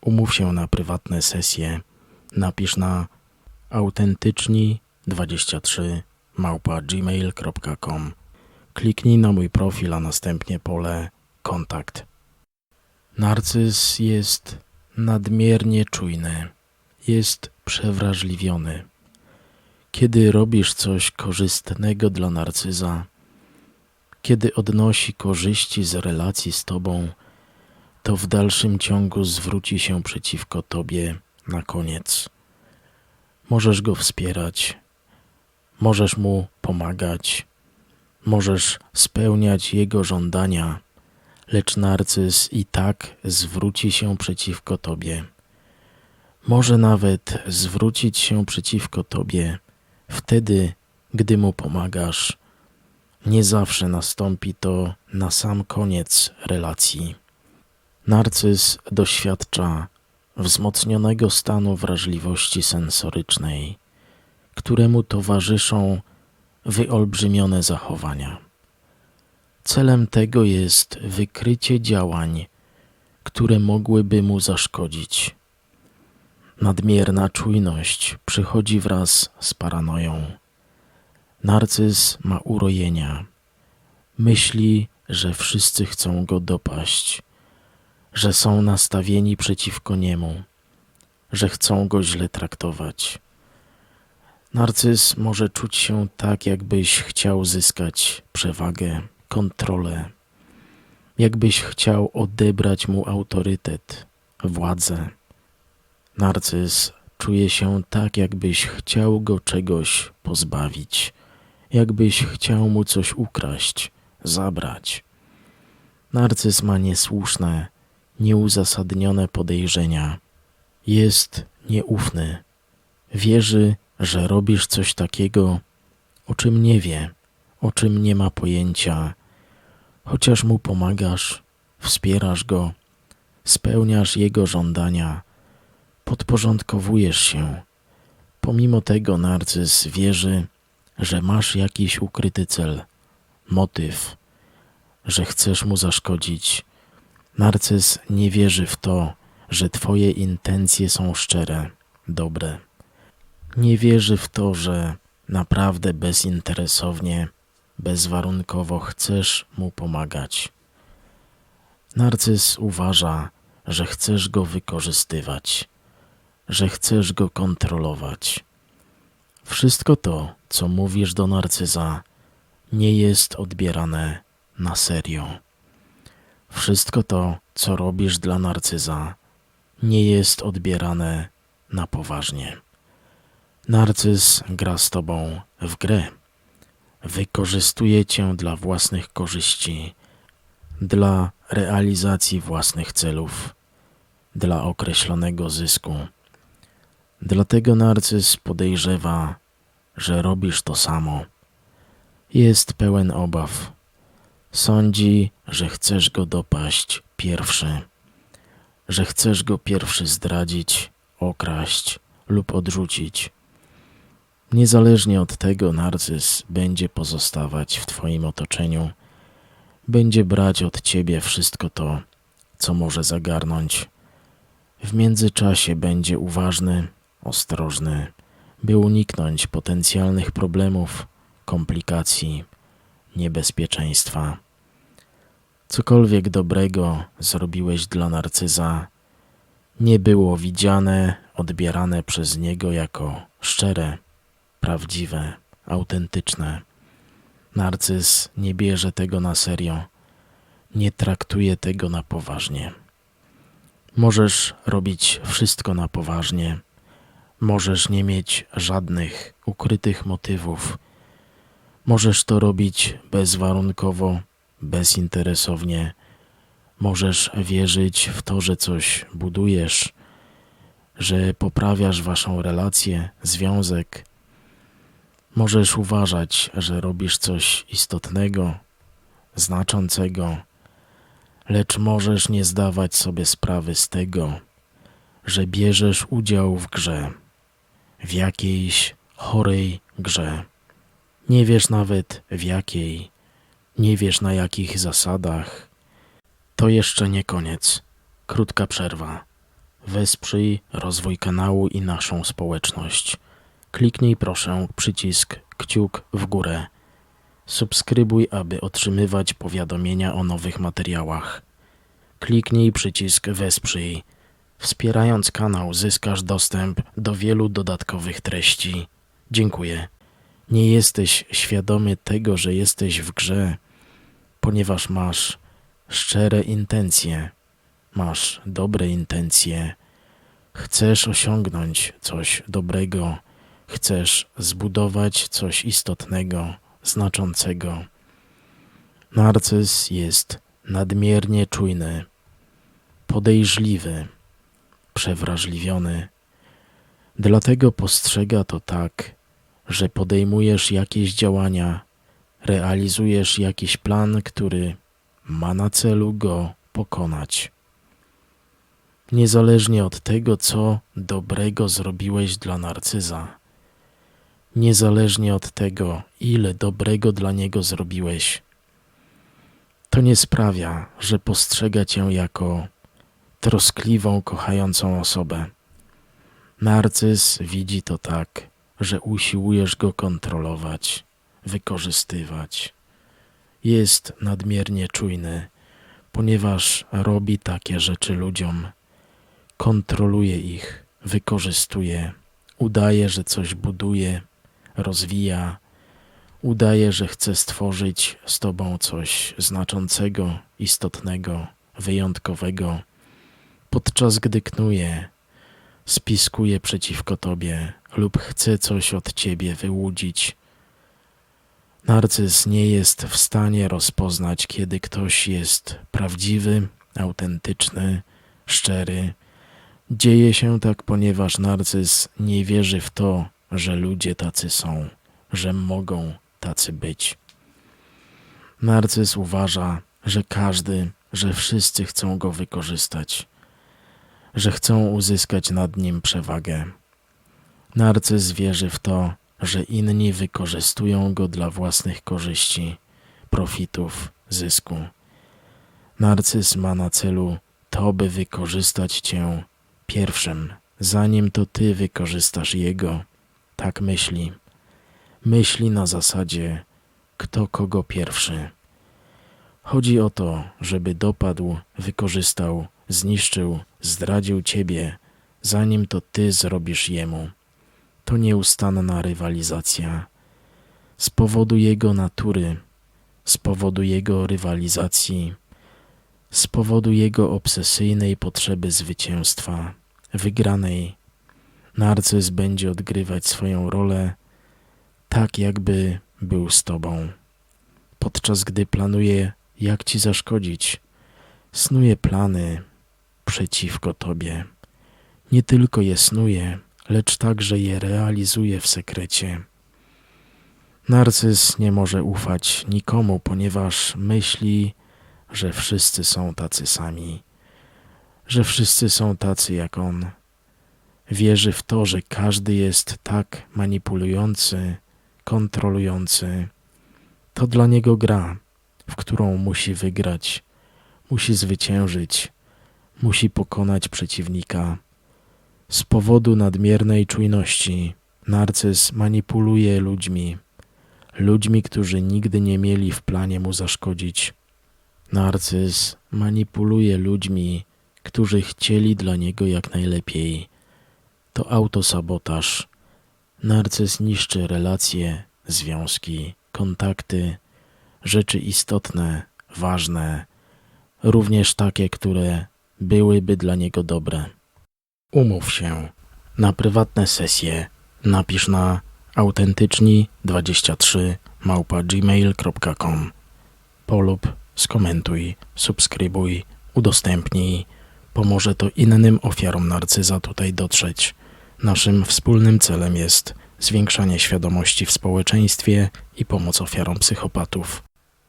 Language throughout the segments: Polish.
Umów się na prywatne sesje. Napisz na autentyczni23 małpa gmail.com. Kliknij na mój profil, a następnie pole kontakt. Narcyz jest nadmiernie czujny, jest przewrażliwiony. Kiedy robisz coś korzystnego dla narcyza, kiedy odnosi korzyści z relacji z tobą, to w dalszym ciągu zwróci się przeciwko tobie na koniec. Możesz go wspierać, możesz mu pomagać, możesz spełniać jego żądania, lecz narcyz i tak zwróci się przeciwko tobie. Może nawet zwrócić się przeciwko tobie wtedy, gdy mu pomagasz. Nie zawsze nastąpi to na sam koniec relacji. Narcyz doświadcza wzmocnionego stanu wrażliwości sensorycznej, któremu towarzyszą wyolbrzymione zachowania. Celem tego jest wykrycie działań, które mogłyby mu zaszkodzić. Nadmierna czujność przychodzi wraz z paranoją. Narcyz ma urojenia. Myśli, że wszyscy chcą go dopaść, że są nastawieni przeciwko niemu, że chcą go źle traktować. Narcyz może czuć się tak, jakbyś chciał zyskać przewagę, kontrolę, jakbyś chciał odebrać mu autorytet, władzę. Narcyz czuje się tak, jakbyś chciał go czegoś pozbawić, jakbyś chciał mu coś ukraść, zabrać. Narcyz ma niesłuszne, nieuzasadnione podejrzenia. Jest nieufny. Wierzy, że robisz coś takiego, o czym nie wie, o czym nie ma pojęcia. Chociaż mu pomagasz, wspierasz go, spełniasz jego żądania, podporządkowujesz się. Pomimo tego narcyz wierzy, że masz jakiś ukryty cel, motyw, że chcesz mu zaszkodzić. Narcyz nie wierzy w to, że Twoje intencje są szczere, dobre. Nie wierzy w to, że naprawdę bezinteresownie, bezwarunkowo chcesz mu pomagać. Narcyz uważa, że chcesz go wykorzystywać, że chcesz go kontrolować. Wszystko to, co mówisz do narcyza, nie jest odbierane na serio. Wszystko to, co robisz dla narcyza, nie jest odbierane na poważnie. Narcyz gra z tobą w grę. Wykorzystuje cię dla własnych korzyści, dla realizacji własnych celów, dla określonego zysku. Dlatego narcyz podejrzewa, że robisz to samo. Jest pełen obaw. Sądzi, że chcesz go dopaść pierwszy, że chcesz go pierwszy zdradzić, okraść lub odrzucić. Niezależnie od tego, narcyz będzie pozostawać w Twoim otoczeniu, będzie brać od Ciebie wszystko to, co może zagarnąć. W międzyczasie będzie uważny, ostrożny, by uniknąć potencjalnych problemów, komplikacji, niebezpieczeństwa. Cokolwiek dobrego zrobiłeś dla narcyza, nie było widziane, odbierane przez niego jako szczere prawdziwe, autentyczne. Narcyz nie bierze tego na serio, nie traktuje tego na poważnie. Możesz robić wszystko na poważnie, możesz nie mieć żadnych ukrytych motywów, możesz to robić bezwarunkowo, bezinteresownie, możesz wierzyć w to, że coś budujesz, że poprawiasz waszą relację, związek. Możesz uważać, że robisz coś istotnego, znaczącego, lecz możesz nie zdawać sobie sprawy z tego, że bierzesz udział w grze, w jakiejś chorej grze. Nie wiesz nawet w jakiej, nie wiesz na jakich zasadach. To jeszcze nie koniec. Krótka przerwa. Wesprzyj rozwój kanału i naszą społeczność. Kliknij proszę przycisk kciuk w górę. Subskrybuj, aby otrzymywać powiadomienia o nowych materiałach. Kliknij przycisk Wesprzyj. Wspierając kanał zyskasz dostęp do wielu dodatkowych treści. Dziękuję. Nie jesteś świadomy tego, że jesteś w grze, ponieważ masz szczere intencje, masz dobre intencje, chcesz osiągnąć coś dobrego, chcesz zbudować coś istotnego, znaczącego. Narcyz jest nadmiernie czujny, podejrzliwy, przewrażliwiony. Dlatego postrzega to tak, że podejmujesz jakieś działania, realizujesz jakiś plan, który ma na celu go pokonać. Niezależnie od tego, co dobrego zrobiłeś dla narcyza, niezależnie od tego, ile dobrego dla niego zrobiłeś, to nie sprawia, że postrzega cię jako troskliwą, kochającą osobę. Narcyz widzi to tak, że usiłujesz go kontrolować, wykorzystywać. Jest nadmiernie czujny, ponieważ robi takie rzeczy ludziom, kontroluje ich, wykorzystuje, udaje, że coś buduje, rozwija, udaje, że chce stworzyć z tobą coś znaczącego, istotnego, wyjątkowego, podczas gdy knuje, spiskuje przeciwko tobie lub chce coś od ciebie wyłudzić. Narcyz nie jest w stanie rozpoznać, kiedy ktoś jest prawdziwy, autentyczny, szczery. Dzieje się tak, ponieważ narcyz nie wierzy w to, że ludzie tacy są, że mogą tacy być. Narcyz uważa, że każdy, że wszyscy chcą go wykorzystać że chcą uzyskać nad nim przewagę. Narcyz wierzy w to, że inni wykorzystują go dla własnych korzyści, profitów, zysku. Narcyz ma na celu to, by wykorzystać cię pierwszym, zanim to ty wykorzystasz jego. Tak myśli. Myśli na zasadzie, kto kogo pierwszy. Chodzi o to, żeby dopadł, wykorzystał, zniszczył, zdradził ciebie, zanim to ty zrobisz jemu. To nieustanna rywalizacja. Z powodu jego natury, z powodu jego rywalizacji, z powodu jego obsesyjnej potrzeby zwycięstwa, wygranej, narcyz będzie odgrywać swoją rolę tak, jakby był z tobą. Podczas gdy planuje, jak ci zaszkodzić, snuje plany, przeciwko Tobie. Nie tylko je snuje, lecz także je realizuje w sekrecie. Narcyz nie może ufać nikomu, ponieważ myśli, że wszyscy są tacy sami, że wszyscy są tacy jak on. Wierzy w to, że każdy jest tak manipulujący, kontrolujący. To dla niego gra, w którą musi wygrać, musi zwyciężyć, musi pokonać przeciwnika. Z powodu nadmiernej czujności narcyz manipuluje ludźmi, ludźmi, którzy nigdy nie mieli w planie mu zaszkodzić. Narcyz manipuluje ludźmi, którzy chcieli dla niego jak najlepiej. To autosabotaż. Narcyz niszczy relacje, związki, kontakty, rzeczy istotne, ważne, również takie, które byłyby dla niego dobre. Umów się na prywatne sesje. Napisz na autentyczni23 małpa gmail.com polub, skomentuj, subskrybuj, udostępnij, Pomoże to innym ofiarom narcyza tutaj dotrzeć. Naszym wspólnym celem jest zwiększanie świadomości w społeczeństwie i pomoc ofiarom psychopatów.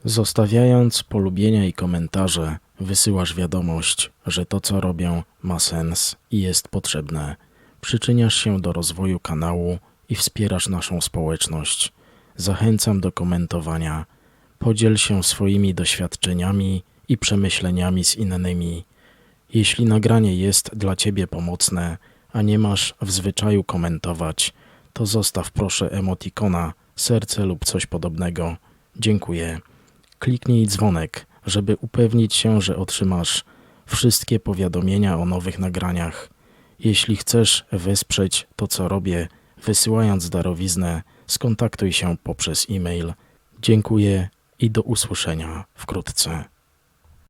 Zostawiając polubienia i komentarze, wysyłasz wiadomość, że to co robię ma sens i jest potrzebne. Przyczyniasz się do rozwoju kanału i wspierasz naszą społeczność. Zachęcam do komentowania. Podziel się swoimi doświadczeniami i przemyśleniami z innymi. Jeśli nagranie jest dla Ciebie pomocne, a nie masz w zwyczaju komentować, to zostaw proszę emotikona, serce lub coś podobnego. Dziękuję. Kliknij dzwonek, żeby upewnić się, że otrzymasz wszystkie powiadomienia o nowych nagraniach. Jeśli chcesz wesprzeć to, co robię, wysyłając darowiznę, skontaktuj się poprzez e-mail. Dziękuję i do usłyszenia wkrótce.